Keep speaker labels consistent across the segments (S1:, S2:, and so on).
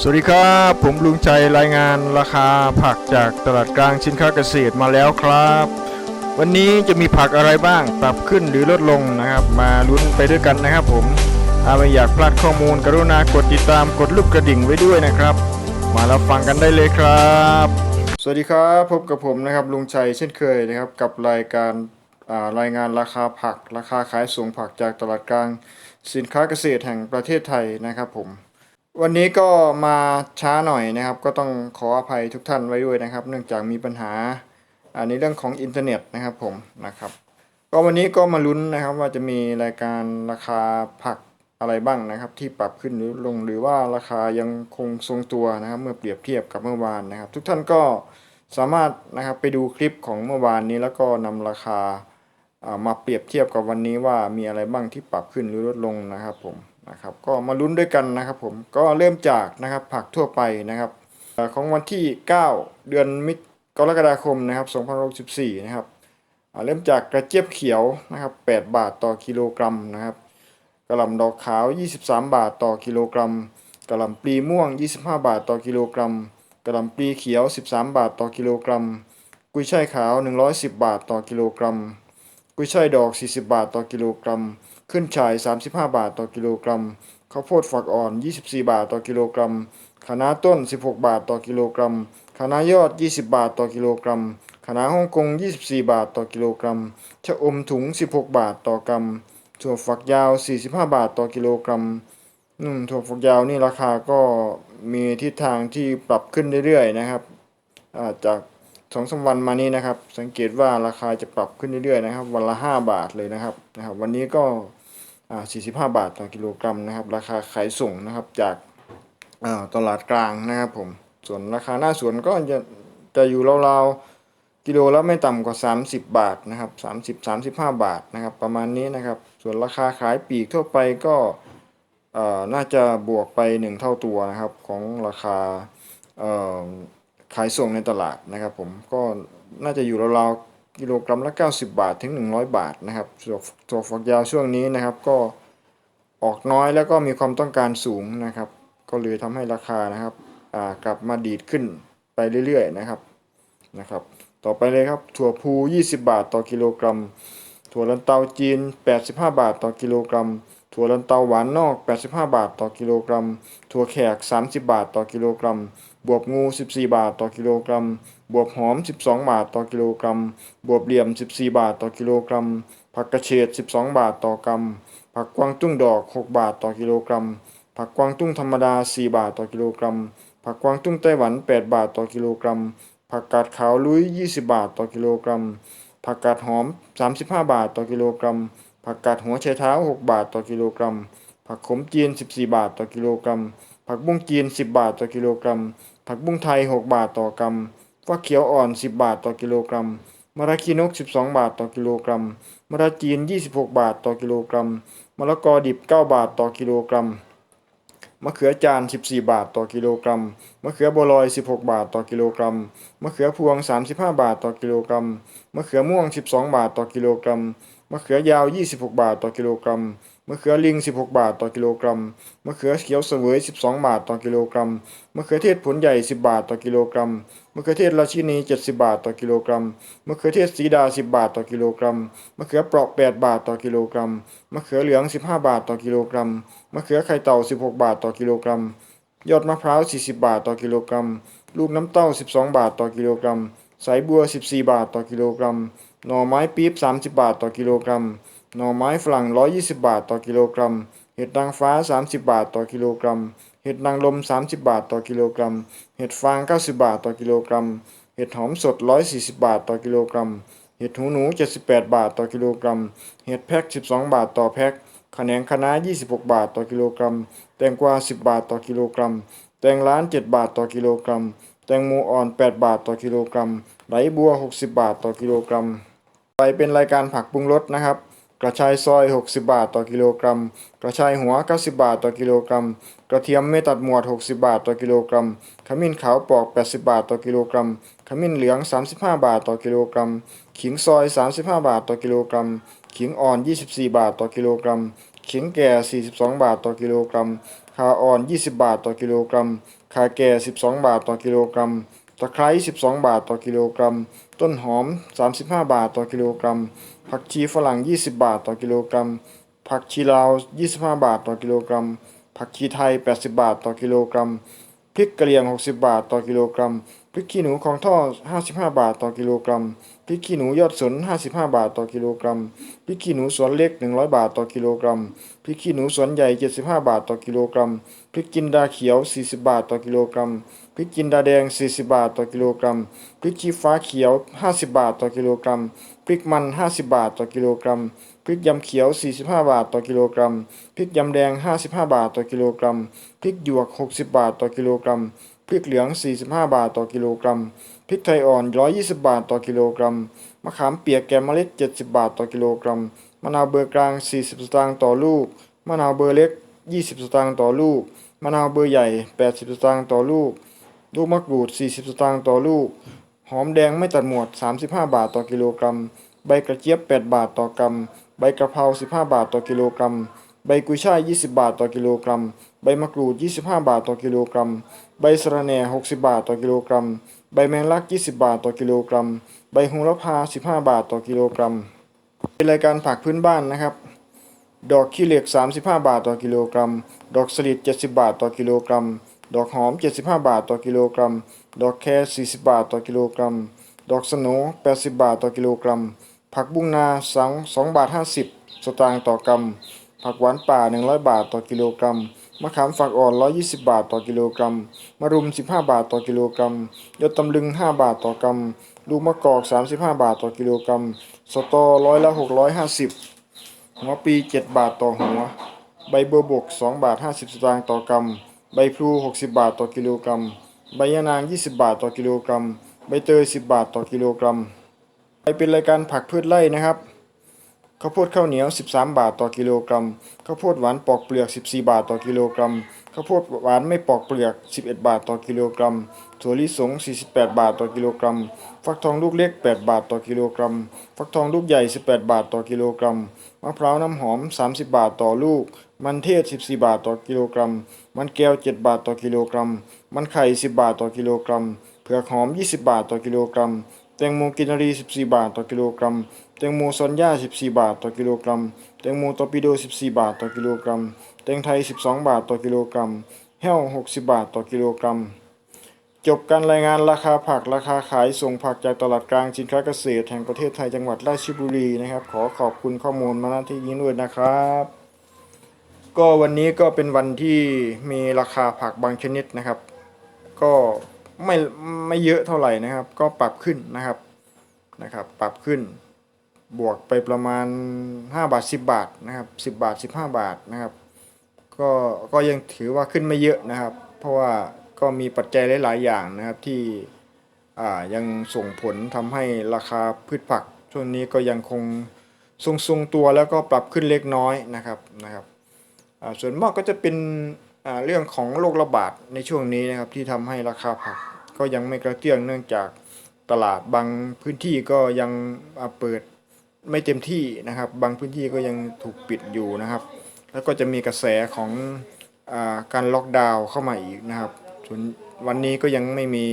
S1: สวัสดีครับ ผมลุงใจรายงานราคาผักจากตลาดกลางสินค้าเกษตรมาแล้วครับ วันนี้จะมีผักอะไรบ้างปรับขึ้นหรือลดลงนะครับ มาลุ้นไปด้วยกันนะครับ ผมถ้าไม่อยากพลาดข้อมูลกรุณากดติดตามกดลูกกระดิ่งไว้ด้วยนะครับ มารับฟังกันได้เลยครับ สวัสดีครับพบกับผมนะครับลุงชัยเช่นเคยนะครับ กับรายการรายงานราคาผัก ราคาขายส่งผักจากตลาดกลาง สินค้าเกษตรแห่งประเทศไทยนะครับผม วันนี้ก็มาช้าหน่อยนะครับ ก็ต้องขออภัยทุกท่านไว้ด้วยนะครับ เนื่องจากมีปัญหาอ่าในเรื่องของอินเทอร์เน็ตนะครับผมนะครับ ก็วันนี้ก็มาลุ้นนะครับว่าจะมีรายการราคาผักอะไรบ้างนะครับ ที่ปรับขึ้นหรือลงหรือว่าราคายังคงทรงตัวนะครับ เมื่อเปรียบเทียบกับเมื่อวานนะครับ ทุกท่านก็สามารถนะครับไปดูคลิปของเมื่อวานนี้แล้วก็นำราคามาเปรียบเทียบกับวันนี้ว่ามีอะไรบ้างที่ปรับขึ้นหรือลดลงนะครับผม นะครับก็มาลุ้นด้วยกันนะครับผมก็เริ่มจากนะครับผักทั่วไปนะครับของวันที่ 9 เดือนมิกรกฎาคมนะครับ2064นะครับเริ่มจากกระเจี๊ยบเขียวนะครับ8บาทต่อกิโลกรัมนะครับกระหล่ำดอกขาว 23 บาทต่อกิโลกรัมกระหล่ำปลีม่วง 25 บาทต่อกิโลกรัมกระหล่ำปลีเขียว 13 บาทต่อกิโลกรัม กุ้ยช่ายขาว 110 บาทต่อกิโลกรัม กุ้ยช่ายดอก 40 บาทต่อกิโลกรัม ขึ้นฉ่าย 35 บาทต่อกิโลกรัม ข้าวโพดฝักอ่อน 24 บาทต่อกิโลกรัมคะน้าต้น 16 บาทต่อกิโลกรัมคะน้ายอด 20 บาทต่อกิโลกรัมคะน้าฮ่องกง 24 บาทต่อกิโลกรัม ชะอมถุง 16 บาทต่อกรัม ถั่วฝักยาว 45 บาทต่อกิโลกรัมอืมถั่วฝักยาวนี่ราคาก็มีทิศทางที่ปรับขึ้นเรื่อยๆนะครับาจากสองสามวันมานี้นะครับ สังเกตว่าราคาจะปรับขึ้นเรื่อยๆนะครับ วันละ 5 บาทเลยนะครับนะครับ วันนี้ก็ 45 บาทต่อกิโลกรัมนะครับ ราคาขายส่งนะครับจากตลาดกลางนะครับผม ส่วนราคาหน้าสวนก็จะจะอยู่ราวๆกิโลละไม่ต่ำกว่า 30 บาทนะครับ30 35 บาทนะครับ ประมาณนี้นะครับ ส่วนราคาขายปีกทั่วไปก็น่าจะบวกไป 1 เท่าตัวนะครับของราคาขายส่งในตลาดนะครับผมก็น่าจะอยู่ราวๆ กิโลกรัมละ 90 บาทถึง 100 บาทนะครับส่วฝักยาวช่วงนี้นะครับ ก็ออกน้อยแล้วก็มีความต้องการสูงนะครับ ก็เลยทำให้ราคานะครับกลับมาดีดขึ้นไปเรื่อยๆนะครับนะครับ ต่อไปเลยครับถั่วพู 20 บาทต่อกิโลกรัม ถั่วลันเตาจีน 85 บาทต่อกิโลกรัม ถั่วลันเตาหวานนอก 85 บาทต่อกิโลกรัม ถั่วแขก 30 บาทต่อกิโลกรัม บวบงู 14 บาทต่อกิโลกรัม บวบหอม 12 บาทต่อกิโลกรัม บวบเหลี่ยม 14 บาทต่อกิโลกรัม ผักกระเฉด 12 บาทต่อกรัม ผักกวางตุ้งดอก 6 บาทต่อกิโลกรัม ผักกวางตุ้งธรรมดา 4 บาทต่อกิโลกรัม ผักกวางตุ้งไต้หวัน 8 บาทต่อกิโลกรัม ผักกาดขาวลุย 20 บาทต่อกิโลกรัม ผักกาดหอม 35 บาทต่อกิโลกรัม ผักกาดหัวไชเท้า 6 บาทต่อกิโลกรัม ผักขมจีน 14 บาทต่อกิโลกรัม ผักบุ้งจีน 10 บาทต่อกิโลกรัม ผักบุ้งไทย 6 บาทต่อกรัมฟักเขียวอ่อน 10 บาทต่อกิโลกรัมมะระขีนก 12 บาทต่อกิโลกรัมมะระจีน 26 บาทต่อกิโลกรัมมะละกอดิบ 9 บาทต่อกิโลกรัมมะเขือจาน 14 บาทต่อกิโลกรัม มะเขือบัวลอย 16 บาทต่อกิโลกรัม มะเขือพวง 35 บาทต่อกิโลกรัม มะเขือม่วง 12 บาทต่อกิโลกรัม มะเขือยาว 26 บาทต่อกิโลกรัม มะเขือลิง 16 บาทต่อกิโลกรัม มะเขือเขียวเสวย 12 บาทต่อกิโลกรัม มะเขือเทศผลใหญ่ 10 บาทต่อกิโลกรัม มะเขือเทศราชินี 70 บาทต่อกิโลกรัม มะเขือเทศสีดา 10 บาทต่อกิโลกรัม มะเขือเปราะ 8 บาทต่อกิโลกรัม มะเขือเหลือง 15 บาทต่อกิโลกรัม มะเขือไข่เต่า 16 บาทต่อกิโลกรัม ยอดมะพร้าว 40 บาทต่อกิโลกรัม ลูกน้ำเต้า 12 บาทต่อกิโลกรัม สายบัว 14 บาทต่อกิโลกรัม หน่อไม้ปี๊บ 30 บาทต่อกิโลกรัม หน่อไม้ฝรั่ง 120 บาทต่อกิโลกรัม เห็ดนางฟ้า 30 บาทต่อกิโลกรัม เห็ดนางลม 30 บาทต่อกิโลกรัม เห็ดฟาง 90 บาทต่อกิโลกรัม เห็ดหอมสด 140 บาทต่อกิโลกรัม เห็ดหูหนู 78 บาทต่อกิโลกรัม เห็ดแพ็ค12 บาทต่อแพ็คขแนงคะน้า26 บาทต่อกิโลกรัม แตงกวา 10 บาทต่อกิโลกรัม แตงล้าน 7 บาทต่อกิโลกรัม แตงโมอ่อน 8 บาทต่อกิโลกรัม ไหลบัว 60 บาทต่อกิโลกรัม ไปเป็นรายการผักปรุงรสนะครับ กระชายซอย 60 บาทต่อกิโลกรัม กระชายหัว 90 บาทต่อกิโลกรัม กระเทียมไม่ตัดหมวด 60 บาทต่อกิโลกรัม ขมิ้นขาวปอก 80 บาทต่อกิโลกรัม ขมิ้นเหลือง 35 บาทต่อกิโลกรัม ขิงซอย 35 บาทต่อกิโลกรัม ขิงอ่อน 24 บาทต่อกิโลกรัม ขิงแก่ 42 บาทต่อกิโลกรัม ขาอ่อน 20 บาทต่อกิโลกรัม ขาแก่ 12 บาทต่อกิโลกรัม ตะไคร้ 12 บาทต่อกิโลกรัม ต้นหอม 35 บาทต่อกิโลกรัม ผักชีฝรั่ง 20 บาทต่อกิโลกรัม ผักชีลาว 25 บาทต่อกิโลกรัม ผักชีไทย 80 บาทต่อกิโลกรัม พริกกระเหรี่ยง 60 บาทต่อกิโลกรัม พริกขี้หนูของท่อ 55 บาทต่อกิโลกรัม พริกขี้หนูยอดสน 55 บาทต่อกิโลกรัม พริกขี้หนูสวนเล็ก 100 บาทต่อกิโลกรัม พริกขี้หนูสวนใหญ่ 75 บาทต่อกิโลกรัม พริกจินดาเขียว 40 บาทต่อกิโลกรัม พริกจินดาแดง 40 บาทต่อกิโลกรัม พริกชี้ฟ้าเขียว 50 บาทต่อกิโลกรัม พริกมัน 50 บาทต่อกิโลกรัม พริกยำเขียว 45 บาทต่อกิโลกรัม พริกยำแดง 55 บาทต่อกิโลกรัม พริกหยวก 60 บาทต่อกิโลกรัม พริกเหลือง 45 บาทต่อกิโลกรัม พริกไทยอ่อน 120 บาทต่อกิโลกรัม มะขามเปียกแกมเมล็ด 70 บาทต่อกิโลกรัม มะนาวเบอร์กลาง 40 สตางค์ต่อลูก มะนาวเบอร์เล็ก 20 สตางค์ต่อลูก มะนาวเบอร์ใหญ่ 80 สตางค์ต่อลูก ลูกมะกรูด 40 สตางค์ต่อลูก หอมแดงไม่ตัดหมวด 35 บาทต่อกิโลกรัม ใบกระเจี๊ยบ 8 บาทต่อกรัม ใบกระเพรา 15 บาทต่อกิโลกรัม ใบกุยช่าย 20 บาทต่อกิโลกรัม ใบมะกรูด 25 บาทต่อกิโลกรัม ใบสะระแหน่ 60 บาทต่อกิโลกรัม ใบแมงลัก 20 บาทต่อกิโลกรัม ใบโหระพา 15 บาทต่อกิโลกรัม เป็นรายการผักพื้นบ้านนะครับ ดอกขี้เหล็ก 35 บาทต่อกิโลกรัม ดอกสลิด 70 บาทต่อกิโลกรัม ดอกหอม 75 บาทต่อกิโลกรัม ดอกแคร40 บาทต่อกิโลกรัม ดอกสโหน80 บาทต่อกิโลกรัม ผักบุ้งนา2 2บาท 50 สตางค์ต่อกรัม ผักหวานป่า 100 บาทต่อกิโลกรัม มะขามฝักอ่อน 120 บาทต่อกิโลกรัม มะรุม 15 บาทต่อกิโลกรัม ยอดตำลึง 5 บาทต่อกรัม ลูกมะกอก 35 บาทต่อกิโลกรัม สตอร้อยละ 650 หัวปี 7 บาทต่อหัว ใบเบัวบก 2 บาท 50 สตางค์ต่อกรัม ใบพลู60 บาทต่อกิโลกรัม ใบยะนาง 20 บาทต่อกิโลกรัม ใบเตย 10 บาทต่อกิโลกรัม ไปเป็นรายการผักพืชไร่นะครับข้าวโพดข้าวเหนียว 13 บาทต่อกิโลกรัม ข้าวโพดหวานปอกเปลือก 14 บาทต่อกิโลกรัม ข้าวโพดหวานไม่ปอกเปลือก 11 บาทต่อกิโลกรัม ถั่วลิสง 48 บาทต่อกิโลกรัม ฟักทองลูกเล็ก 8 บาทต่อกิโลกรัม ฟักทองลูกใหญ่ 18 บาทต่อกิโลกรัม มะพร้าวน้ำหอม 30 บาทต่อลูก มันเทศ 14 บาทต่อกิโลกรัม มันแก้ว 7 บาทต่อกิโลกรัม มันไข่ 10 บาทต่อกิโลกรัม เผือกหอม 20 บาทต่อกิโลกรัม แตงโมกินารี 14 บาทต่อกิโลกรัม แตงโมซอนย่า 14 บาทต่อกิโลกรัม แตงโมตอปิโด 14 บาทต่อกิโลกรัม แตงไทย 12 บาทต่อกิโลกรัม แห้ว 60 บาทต่อกิโลกรัม จบการรายงานราคาผักราคาขายส่งผักจากตลาดกลางสินค้าเกษตรแห่งประเทศไทยจังหวัดราชบุรีนะครับ ขอขอบคุณข้อมูลมาณที่นี้ด้วยนะครับ ก็วันนี้ก็เป็นวันที่มีราคาผักบางชนิดนะครับ ก็ไม่ไม่เยอะเท่าไหร่นะครับ ก็ปรับขึ้นนะครับนะครับ ปรับขึ้น บวกไปประมาณ 5 บาท 10 บาทนะครับ10 บาท 15 บาทนะครับ ก็ก็ยังถือว่าขึ้นไม่เยอะนะครับ เพราะว่าก็มีปัจจัยหลาย ๆ อย่างนะครับที่อ่ายังส่งผลทำให้ราคาพืชผักช่วงนี้ก็ยังคงทรงๆตัวแล้วก็ปรับขึ้นเล็กน้อยนะครับนะครับ ส่วนมากก็จะเป็นเรื่องของโรคระบาดในช่วงนี้นะครับที่ทำให้ราคาผักก็ยังไม่กระเตื้องเนื่องจากตลาดบางพื้นที่ก็ยังเปิดไม่เต็มที่นะครับ บางพื้นที่ก็ยังถูกปิดอยู่นะครับ แล้วก็จะมีกระแสของอการล็อกดาวน์เข้ามาอีกนะครับส่วนวันนี้ก็ยังไม่มี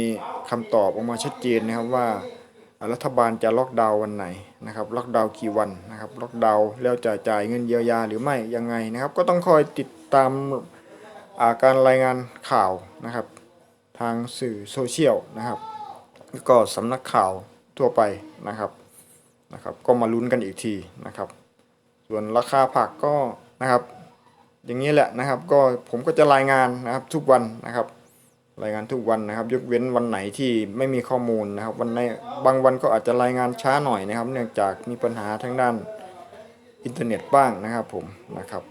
S1: คำตอบออกมาชัดเจนนะครับว่า รัฐบาลจะล็อกดาวน์วันไหนนะครับล็อกดาวน์กี่วันนะครับล็อกดาวน์แล้วจะจ่ายเงินเยียวยาหรือไม่ยังไงนะครับ ก็ต้องคอยติดตามอาการรายงานข่าวนะครับ ทางสื่อโซเชียลนะครับก็สำนักข่าวทั่วไปนะครับนะครับก็มาลุ้นกันอีกทีนะครับ ส่วนราคาผักก็นะครับ อย่างนี้แหละนะครับก็ผมก็จะรายงานนะครับทุกวันนะครับ รายงานทุกวันนะครับ ยกเว้นวันไหนที่ไม่มีข้อมูลนะครับ วันในบางวันก็อาจจะรายงานช้าหน่อยนะครับ เนื่องจากมีปัญหาทางด้านอินเทอร์เน็ตบ้างนะครับผมนะครับ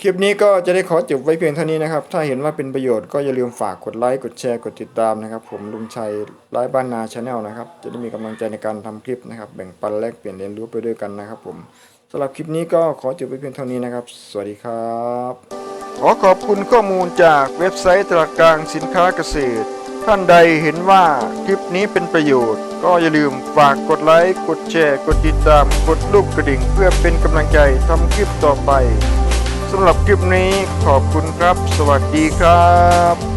S1: คลิปนี้ก็จะได้ขอจบไว้เพียงเท่านี้นะครับ ถ้าเห็นว่าเป็นประโยชน์ก็อย่าลืมฝากกดไลค์ กดแชร์ กดติดตามนะครับ ผมลุงชัยไลฟ์บ้านนาชาแนลนะครับ จะได้มีกำลังใจในการทำคลิปนะครับ แบ่งปันแลกเปลี่ยนเรียนรู้ไปด้วยกันนะครับ ผมสำหรับคลิปนี้ก็ขอจบไว้เพียงเท่านี้นะครับ สวัสดีครับ ขอขอบคุณข้อมูลจากเว็บไซต์ตลาดกลางสินค้าเกษตร ท่านใดเห็นว่าคลิปนี้เป็นประโยชน์ ก็อย่าลืมฝากกดไลค์ กดแชร์ กดติดตาม กดลูกกระดิ่ง เพื่อเป็นกำลังใจทำคลิปต่อไปสำหรับคลิปนี้ขอบคุณครับ สวัสดีครับ